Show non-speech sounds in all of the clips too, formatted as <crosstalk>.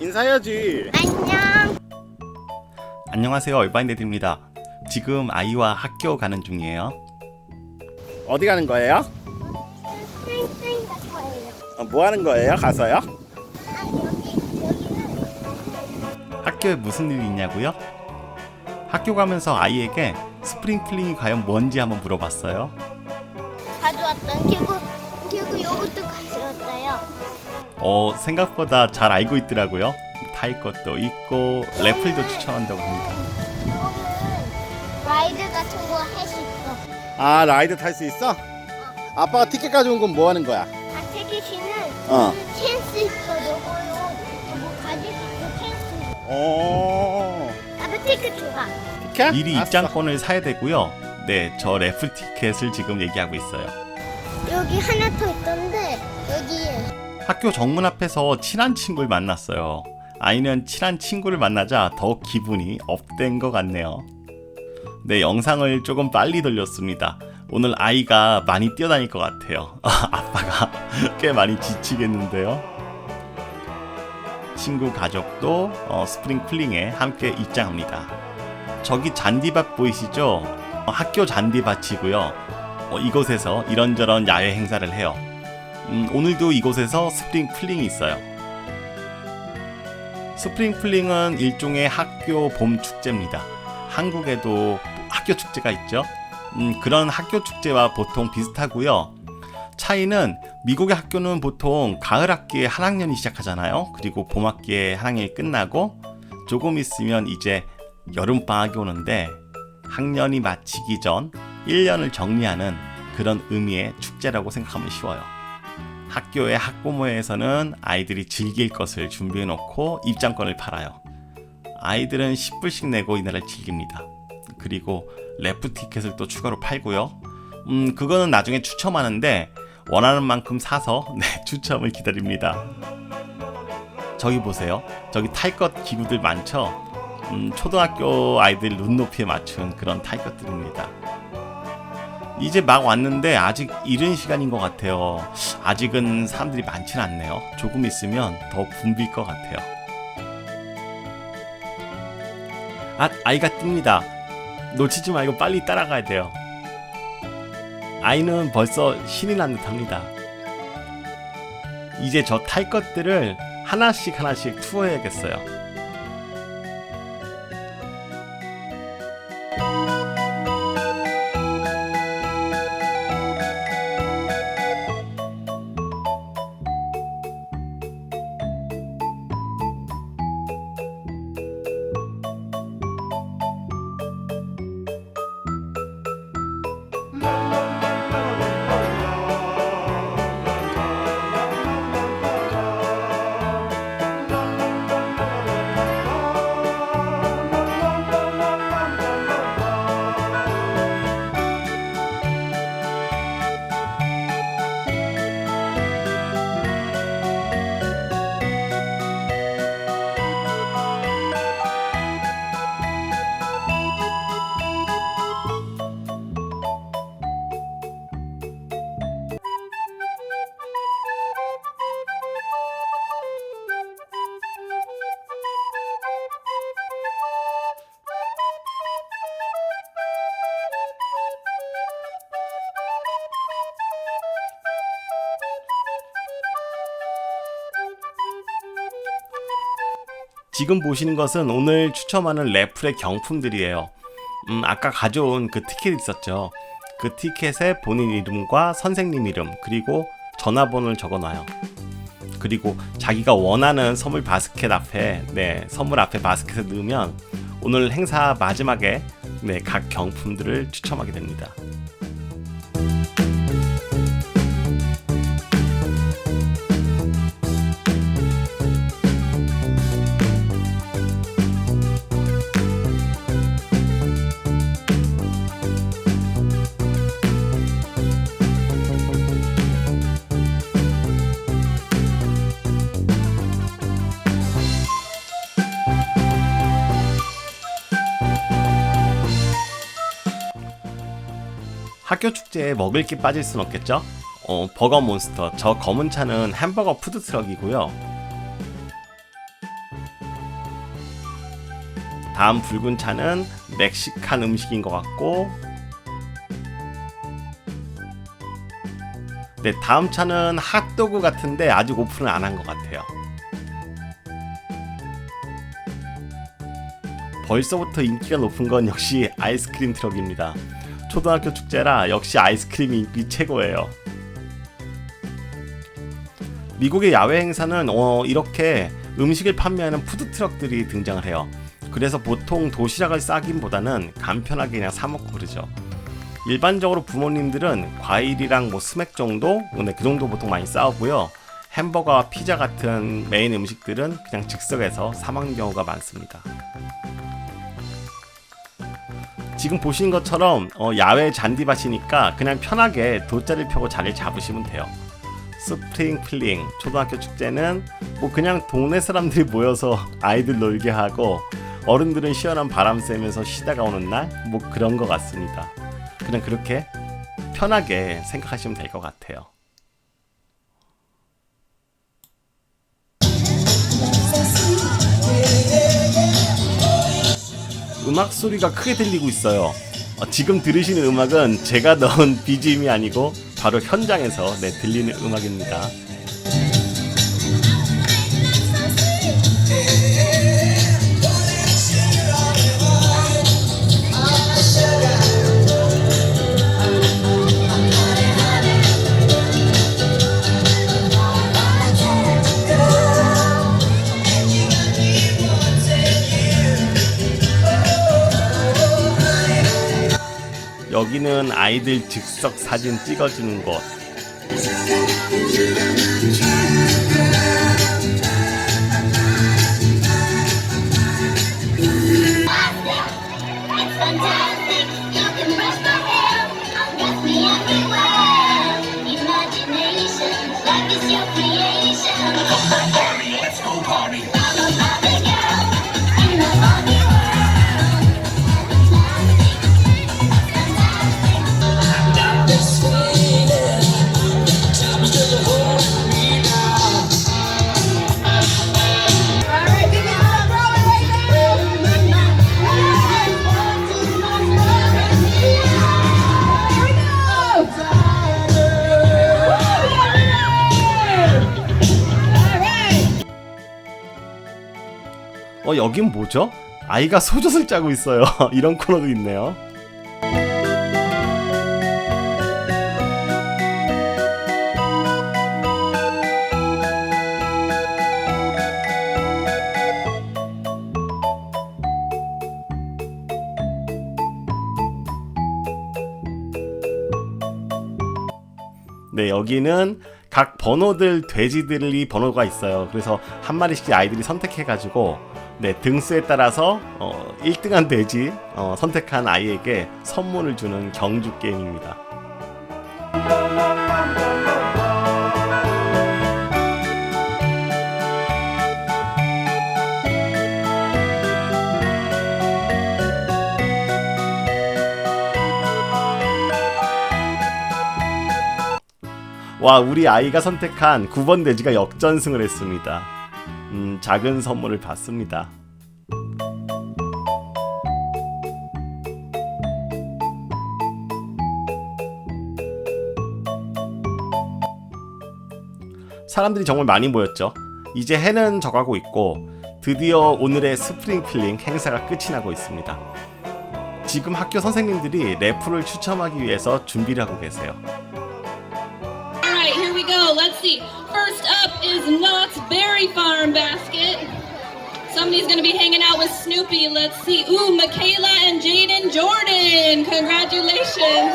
인사해야지. 안녕. 안녕하세요 얼바인데드입니다 지금 아이와 학교 가는 중이에요 어디 가는 거예요? 거예요. 어, 뭐 하는 거예요? 가서요? 아 여기 여기는 학교에 무슨 일이 있냐고요? 학교 가면서 아이에게 스프링 클링이 과연 뭔지 한번 물어봤어요 가져왔던 그리 어 생각보다 잘 알고 있더라고요 탈 것도 있고 래플도 추천한다고 합니다 라이드 같은 거 할 수 있어. 아 라이드 탈 수 있어? 아빠가 티켓 가져온 건 뭐 하는 거야? 아 태기 씨는 어. 찬스 있어. 뭐 가질 수 있어 찬스. 어. 아빠 티켓 줘봐. 티켓? 미리 알았어. 입장권을 사야 되고요 네 저 래플 티켓을 지금 얘기하고 있어요 여기 하나 더 있던데 여기에 학교 정문 앞에서 친한 친구를 만났어요. 아이는 친한 친구를 만나자 더 기분이 업된 것 같네요. 네, 영상을 조금 빨리 돌렸습니다. 오늘 아이가 많이 뛰어다닐 것 같아요. <laughs> 아빠가 꽤 많이 지치겠는데요. 친구 가족도 어, 스프링 클링에 함께 입장합니다. 저기 잔디밭 보이시죠? 어, 학교 잔디밭이고요. 어, 이곳에서 이런저런 야외 행사를 해요. 음, 오늘도 이곳에서 스프링 플링이 있어요. 스프링 플링은 일종의 학교 봄 축제입니다. 한국에도 학교 축제가 있죠. 음, 그런 학교 축제와 보통 비슷하고요. 차이는 미국의 학교는 보통 가을 학기에 한 학년이 시작하잖아요. 그리고 봄 학기에 한 학년이 끝나고 조금 있으면 이제 여름 방학이 오는데 학년이 마치기 전 1년을 정리하는 그런 의미의 축제라고 생각하면 쉬워요. 학교의 학부모회에서는 아이들이 즐길 것을 준비해 놓고 입장권을 팔아요. 아이들은 10불씩 내고 이날을 즐깁니다. 그리고 래프 티켓을 또 추가로 팔고요. 음, 그거는 나중에 추첨하는데 원하는 만큼 사서 <laughs> 네, 추첨을 기다립니다. 저기 보세요. 저기 탈것 기구들 많죠? 음, 초등학교 아이들 눈높이에 맞춘 그런 탈 것들입니다. 이제 막 왔는데 아직 이른 시간인 것 같아요. 아직은 사람들이 많진 않네요. 조금 있으면 더 붐빌 것 같아요. 아, 아이가 뜹니다. 놓치지 말고 빨리 따라가야 돼요. 아이는 벌써 신이 난 듯합니다. 이제 저 탈 것들을 하나씩 하나씩 투어해야겠어요. 지금 보시는 것은 오늘 추첨하는 래플의 경품들이에요. 음, 아까 가져온 그 티켓 있었죠. 그 티켓에 본인 이름과 선생님 이름 그리고 전화번호를 적어놔요. 그리고 자기가 원하는 선물 바스켓 앞에 네 선물 앞에 바스켓에 넣으면 오늘 행사 마지막에 네 각 경품들을 추첨하게 됩니다. 학교 축제에 먹을 게 빠질 순 없겠죠? 어, 버거 몬스터. 저 검은 차는 햄버거 푸드 트럭이고요. 다음 붉은 차는 멕시칸 음식인 것 같고 네, 다음 차는 핫도그 같은데 아직 오픈을 안 한 것 같아요. 벌써부터 인기가 높은 건 역시 아이스크림 트럭입니다. 초등학교 축제라 역시 아이스크림이 인기 최고예요. 미국의 야외 행사는 어, 이렇게 음식을 판매하는 푸드 트럭들이 등장을 해요. 그래서 보통 도시락을 싸긴보다는 간편하게 그냥 사 먹고 그러죠. 일반적으로 부모님들은 과일이랑 뭐 스낵 정도, 네, 그 정도 보통 많이 싸우고요. 햄버거와 피자 같은 메인 음식들은 그냥 즉석에서 사 먹는 경우가 많습니다. 지금 보신 것처럼 어, 야외 잔디밭이니까 그냥 편하게 돗자리를 펴고 자리를 잡으시면 돼요. 스프링 필링 초등학교 축제는 뭐 그냥 동네 사람들이 <laughs> 모여서 아이들 놀게 하고 어른들은 시원한 바람 쐬면서 쉬다가 오는 날 뭐 그런 것 같습니다. 그냥 그렇게 편하게 생각하시면 될 것 같아요. 음악 소리가 크게 들리고 있어요. 어, 지금 들으시는 음악은 제가 넣은 <laughs> BGM이 아니고 바로 현장에서 네, 들리는 음악입니다. 여기는 아이들 즉석 사진 찍어주는 곳. 어 여긴 뭐죠? 아이가 소젖을 짜고 있어요. <laughs> 이런 코너도 있네요. 네, 여기는 각 번호들 돼지들이 번호가 있어요. 그래서 한 마리씩 아이들이 선택해가지고 네 등수에 따라서 어, 1등한 돼지 어, 선택한 아이에게 선물을 주는 경주 게임입니다. 와, 우리 아이가 선택한 9번 돼지가 역전승을 했습니다. 음, 작은 선물을 받습니다. 사람들이 정말 많이 모였죠. 이제 해는 져가고 있고 드디어 오늘의 스프링 필링 행사가 끝이 나고 있습니다. 지금 학교 선생님들이 래프를 추첨하기 위해서 준비를 하고 계세요. All right, here we go. Let's see. First up is Knott's Berry Farm basket. Somebody's going to be hanging out with Snoopy. Let's see. Ooh, Michaela and Jaden Jordan. Congratulations.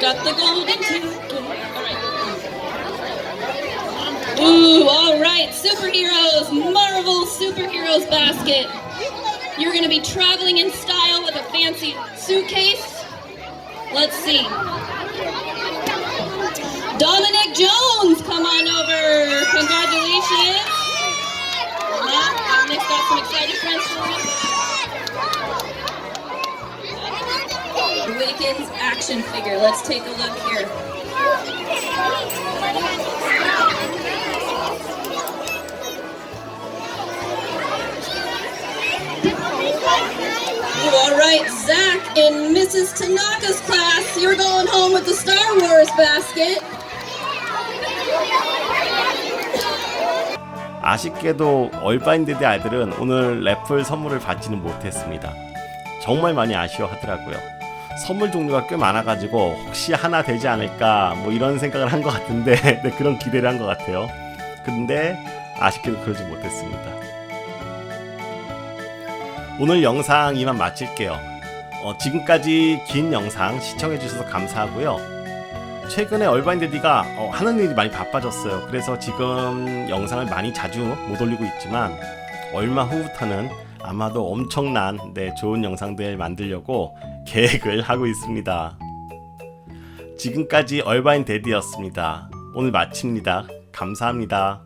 Got the golden ticket. Ooh, all right. Superheroes, Marvel Superheroes basket. You're going to be traveling in style with a fancy suitcase. Let's see. Dominic Jones, come on over. Congratulations. Yeah, Dominic's got some excited friends for you. Awakens action figure. Let's take a look here. All right, Zach in Mrs. Tanaka's class, you're going home with the Star Wars basket. 아쉽게도 얼바인드대 아이들은 오늘 래플 선물을 받지는 못했습니다. 정말 많이 아쉬워하더라고요. 선물 종류가 꽤 많아가지고 혹시 하나 되지 않을까 뭐 이런 생각을 한 것 같은데 <laughs> 네, 그런 기대를 한 것 같아요. 근데 아쉽게도 그러지 못했습니다. 오늘 영상 이만 마칠게요. 어, 지금까지 긴 영상 시청해주셔서 감사하고요. 최근에 얼바인데디가 어, 하는 일이 많이 바빠졌어요. 그래서 지금 영상을 많이 자주 못 올리고 있지만 얼마 후부터는 아마도 엄청난 네, 좋은 영상들 만들려고 계획을 하고 있습니다. 지금까지 얼바인 데디였습니다. 오늘 마칩니다. 감사합니다.